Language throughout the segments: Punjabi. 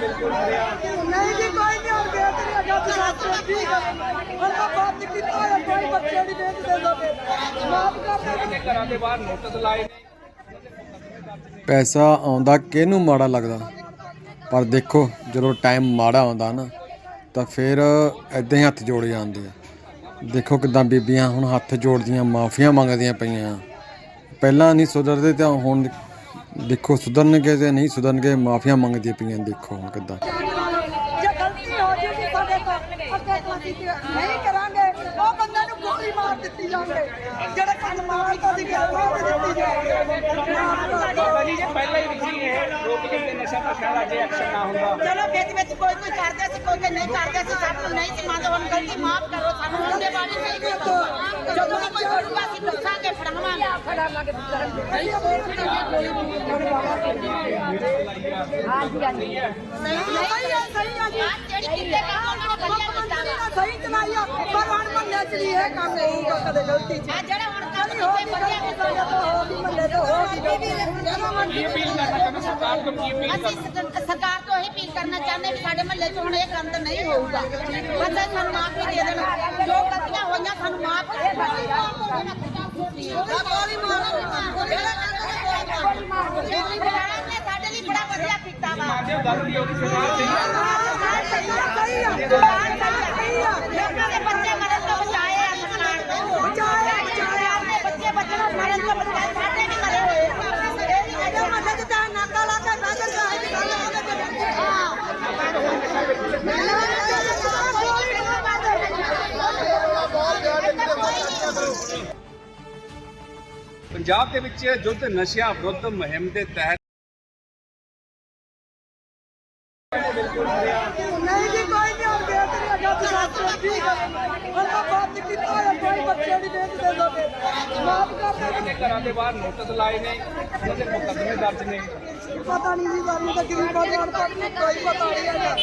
ਨਹੀਂ ਜੀ ਕੋਈ ਨਹੀਂ ਹੁਣ ਗਿਆ ਤੇਰੀ ਅੱਗਾ ਤੇ ਸਾਥ ਠੀਕ ਹੈ ਹੁਣ ਤਾਂ ਬੰਦ ਕੀਤਾ ਹੋਇਆ ਕੋਈ ਬੱਚੇ ਦੀ ਬੇਟ ਦੇ ਦੋ ਮਾਫ ਕਰ ਦੇ ਘਰਾਂ ਦੇ ਬਾਹਰ ਨੋਟਿਸ ਲਾਏ ਨੇ। ਪੈਸਾ ਆਉਂਦਾ ਕਿਹਨੂੰ ਮਾੜਾ ਲੱਗਦਾ? ਪਰ ਦੇਖੋ ਜਦੋਂ ਟਾਈਮ ਮਾੜਾ ਆਉਂਦਾ ਨਾ ਤਾਂ ਫਿਰ ਐਦਾਂ ਹੀ ਹੱਥ ਜੋੜ ਜਾਂਦੇ ਆ। ਦੇਖੋ ਕਿਦਾਂ ਬੀਬੀਆਂ ਹੁਣ ਹੱਥ ਜੋੜਦੀਆਂ ਮਾਫੀਆਂ ਮੰਗਦੀਆਂ ਪਈਆਂ। ਪਹਿਲਾਂ ਨਹੀਂ ਸੁਧਰਦੇ ਤਾਂ ਹੁਣ ਦੇਖੋ, ਸੁਧਰਨਗੇ ਤੇ ਨਹੀਂ ਸੁਧਰਨਗੇ, ਮਾਫੀਆਂ ਮੰਗਦੀਆਂ ਪਈਆਂ, ਦੇਖੋ ਹੁਣ ਕਿਦਾਂ। ਜੇ ਗਲਤੀ ਹੋ ਜੇਗੀ ਸਾਡੇ ਤੋਂ ਅੱਗੇ ਤੋਂ ਅਸੀਂ ਤੇ ਨਹੀਂ ਕਰਾਂਗੇ। ਉਹ ਬੰਦੇ ਨੂੰ ਗੋਲੀ ਮਾਰ ਦਿੱਤੀ ਜਾਵੇ। ਜਿਹੜਾ ਕੰਨ ਮਾਰ ਤੋਂ ਦੀ ਗੱਲ ਮਾਰ ਦਿੱਤੀ ਜਾਵੇ। ਬਾਬਾ ਜੀ ਜੇ ਪਹਿਲਾਂ ਹੀ ਸੀ ਇਹ ਰੋਕ ਦਿੰਦੇ ਨਸ਼ਾ ਪਛਾਣ ਅਜੇ ਐਕਸ਼ਨ ਨਾ ਹੁੰਦਾ ਚਲੋ, ਵਿੱਚ ਵਿੱਚ ਕੋਈ ਕੋਈ ਕਰਦਾ ਸੀ, ਕੋਈ ਕੋਈ ਨਹੀਂ ਕਰਦਾ ਸੀ ਸਾਨੂੰ ਨਹੀਂ ਸੀ ਮੰਨਦੇ ਹੁਣ ਗਲਤੀ ਮਾਫ ਕਰੋ ਸਾਨੂੰ। ਮੁੰਡੇ ਵਾਲੀ ਨਹੀਂ ਕਰੋ ਜਦੋਂ ਵੀ ਕੋਈ ਕਰੂਗਾ ਅਸੀਂ ਦੱਸਾਂਗੇ ਫੜਾਵਾਂਗੇ ਫੜਾਵਾਂਗੇ ਸਹੀ ਚਲਾਈ ਆ ਪਰ ਹੁਣ ਮੰਨੇ ਚ ਨਹੀਂ ਇਹ ਕੰਮ ਹੋਊਗਾ ਕਦੇ ਗਲਤੀ ਚ ਆ ਜਿਹੜਾ ਹੁਣ ਕੰਮ ਕਦੀ ਮੰਨੇ ਤੋਂ ਹੋ ਗਈ ਅਸੀਂ ਸਰਕਾਰ ਤੋਂ ਇਹ ਅਪੀਲ ਕਰਨਾ ਚਾਹੁੰਦੇ ਵੀ ਸਾਡੇ ਮਹੱਲੇ 'ਚ ਹੁਣ ਇਹ ਗੰਦ ਨਹੀਂ ਹੋਊਗਾ ਬਸ ਸਾਨੂੰ ਮਾਫੀ ਦੇ ਦੇਣ ਜੋ ਗਲਤੀਆਂ ਹੋਈਆਂ ਸਾਨੂੰ ਮਾਫ ਦੇ ਦੇਣ ਗੋਲੀ ਮਾਰੋ ਗੋਲੀ ਮਾਰੋ ਸਾਡੇ ਲਈ ਬੜਾ ਵਧੀਆ ਕੀਤਾ ਵਾ। ਪੰਜਾਬ ਦੇ ਵਿੱਚ ਯੁੱਧ ਨਸ਼ਿਆਂ ਵਿਰੁੱਧ ਮੁਹਿੰਮ ਦੇ ਤਹਿਤ ਨਹੀਂ ਜੀ ਕੋਈ ਨਹੀਂ ਗਿਆ ਤੇਰੀ ਅੱਗਾ ਤੇ ਸਾਥ ਠੀਕ ਹੈ ਹੁਣ ਤਾਂ ਬੰਦ ਕੀਤਾ ਹੋਇਆ ਕੋਈ ਬੱਚੇ ਦੀ ਬੇਟ ਦੇ ਦੋ ਮਾਫ ਕਰ ਦੇ ਘਰਾਂ ਦੇ ਬਾਹਰ ਨੋਟਿਸ ਲਾਏ ਨੇ ਉਹਨਾਂ ਦੇ ਮੁਕੱਦਮੇ ਦਰਜ ਨੇ। ਪਤਾ ਨਹੀਂ ਜੀ ਸਾਨੂੰ ਤਾਂ ਪਤਾ ਹੁਣ ਤੱਕ ਕੋਈ ਪਤਾ ਨਹੀਂ ਹੈਗਾ।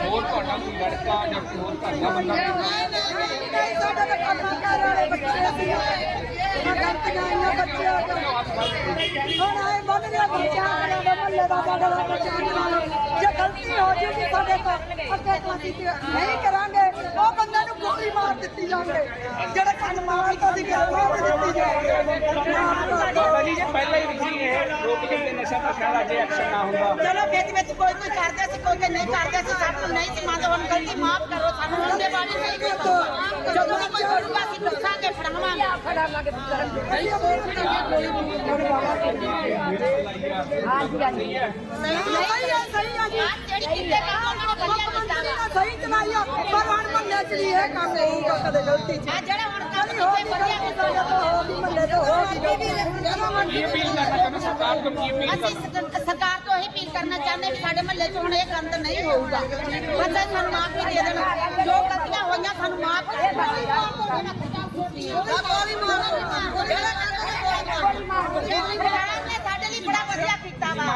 ਹੋਰ ਤੁਹਾਡਾ ਕੋਈ ਲੜਕਾ ਜਾਂ ਹੋਰ ਘਰ ਦਾ ਬੰਦਾ ਨਹੀਂ ਸਾਡੇ ਤਾਂ ਕੰਮਾਂ ਕਾਰ ਵਾਲੇ ਬੱਚੇ ਸੀ ਮੈਂ ਗਲਤੀਆਂ ਇਹਨਾਂ ਬੱਚੇ ਆ ਹੁਣ ਆਏ ਬੰਦ ਗਿਆ ਬੱਚਾ ਦਾ ਮੱਲੇ ਦਾ ਬੜਾ ਦਾ ਬੱਚਾ ਨਾਲ ਜੇ ਗਲਤੀ ਹੋ ਜੇਗੀ ਸਾਡੇ ਤੋਂ ਅੱਗੇ ਤੋਂ ਅਸੀਂ ਨਹੀਂ ਕਰਾਂਗੇ ਉਹ ਬੰਦੇ ਨੂੰ ਗੋਲੀ ਮਾਰ ਦਿੱਤੀ ਜਾਵੇ ਜਿਹੜਾ ਕੰਨ ਮਾਰ ਤੋਂ ਦੀ ਗੱਲ ਮਾਰ ਦਿੱਤੀ ਜਾਵੇ ਪਹਿਲਾਂ ਹੀ ਸੀ ਇਹ ਰੋਕ ਦਿੰਦੇ ਨਸ਼ਾ ਪਛਾਣ ਅਜੇ ਐਕਸ਼ਨ ਨਾ ਹੁੰਦਾ ਚਲੋ ਵਿੱਚ ਵਿੱਚ ਕੋਈ ਕੋਈ ਕਰਦਾ ਸੀ ਕੋਈ ਕੋਈ ਨਹੀਂ ਕਰਦਾ ਸੀ ਸਾਨੂੰ ਨਹੀਂ ਸੀ ਮੰਨਦੇ ਹੁਣ ਗਲਤੀ ਮਾਫ ਕਰੋ ਸਾਨੂੰ ਮੁੰਡੇ ਵਾਲੀ ਨਹੀਂ ਕਰੋ ਜਦੋਂ ਵੀ ਕੋਈ ਕਰੂਗਾ ਦੱਸਾਂਗੇ ਫੜਾਵਾਂਗੇ ਫੜਾਵਾਂਗੇ ਸਹੀ ਹੈ ਸਹੀ ਹੈ ਜੀ। ਜਿਹੜੀ ਕਿੱਥੇ ਕੰਮ ਉਹਨਾਂ ਨੇ ਕੀਤਾ ਵਾ ਸਹੀ ਚਲਾਈ ਆ ਪਰ ਹੁਣ ਮੰਨੇ ਚ ਨਹੀਂ ਇਹ ਕੰਮ ਹੋਊਗਾ ਕਦੇ ਗਲਤੀ ਚ। ਆ ਜਿਹੜਾ ਹੁਣ ਕੰਮ ਕਦੀ ਹੋ ਕਿਤੇ ਗਈ ਵਧੀਆ ਗਲਤੀ ਸਾਡੇ ਤੋਂ ਹੋ ਮੰਨੇ ਤੋਂ ਹੋ ਗਈ ਕੀ ਅਪੀਲ ਕਰਨਾ ਚਾਹੁੰਦੇ ਸਰਕਾਰ ਤੋਂ ਕੀ ਅਪੀਲ ਸਰ- ਸਰਕਾਰ ਤੋਂ ਇਹ ਅਪੀਲ ਕਰਨਾ ਚਾਹੁੰਦੇ ਵੀ ਸਾਡੇ ਮਹੱਲੇ 'ਚ ਹੁਣ ਇਹ ਗੰਦ ਨਹੀਂ ਹੋਊਗਾ। ਬਸ ਇਹ ਸਾਨੂੰ ਮਾਫੀ ਦੇ ਦੇਣ। ਜੋ ਗਲਤੀਆਂ ਹੋਈਆਂ ਸਾਨੂੰ ਮਾਫ ਦੇ ਦੇਣ। ਸਾਡੇ ਲਈ ਬੜਾ ਵਧੀਆ ਕੀਤਾ ਵਾ।